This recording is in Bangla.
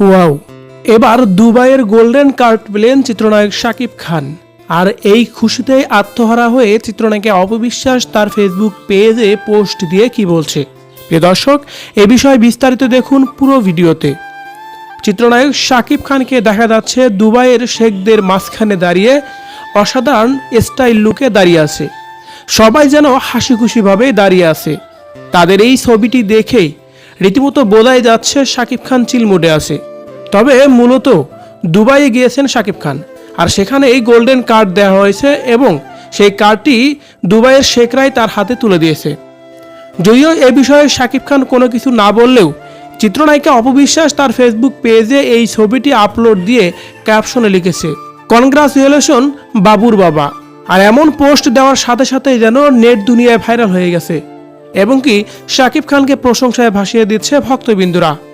ওয়াও। এবার দুবাইয়ের গোল্ডেন কার্ড পেলেন চিত্রনায়ক শাকিব খান। আর এই খুশিতে আত্মহারা হয়ে চিত্রনায়কে অপবিশ্বাস তার ফেসবুক পেজে পোস্ট দিয়ে কি বলছে। প্রিয় দর্শক, এ বিষয়ে বিস্তারিত দেখুন পুরো ভিডিওতে। চিত্রনায়ক শাকিব খানকে দেখা যাচ্ছে দুবাইয়ের শেখদের মাঝখানে দাঁড়িয়ে অসাধারণ স্টাইল লুকে দাঁড়িয়ে আছে। সবাই যেন হাসি খুশিভাবে দাঁড়িয়ে আছে। তাদের এই ছবিটি দেখেই রীতিমতো বোঝাই যাচ্ছে শাকিব খান চিলমুডে আছে। তবে মূলত দুবাইয়ে গিয়েছেন শাকিব খান। আর সেখানে এই গোল্ডেন কার্ড দেওয়া হয়েছে এবং সেই কার্ডটি দুবাইয়ের শেখরাই তার হাতে তুলে দিয়েছে। যদিও এ বিষয়ে শাকিব খান কোনো কিছু না বললেও চিত্রনায়িকা অপবিশ্বাস তার ফেসবুক পেজে এই ছবিটি আপলোড দিয়ে ক্যাপশনে লিখেছে, কনগ্রাচুলেশন, বাবুর বাবা। আর এমন পোস্ট দেওয়ার সাথে সাথে যেন নেট দুনিয়ায় ভাইরাল হয়ে গেছে। এবং কি শাকিব খানকে প্রশংসায় ভাসিয়ে দিচ্ছে ভক্তবিন্দুরা।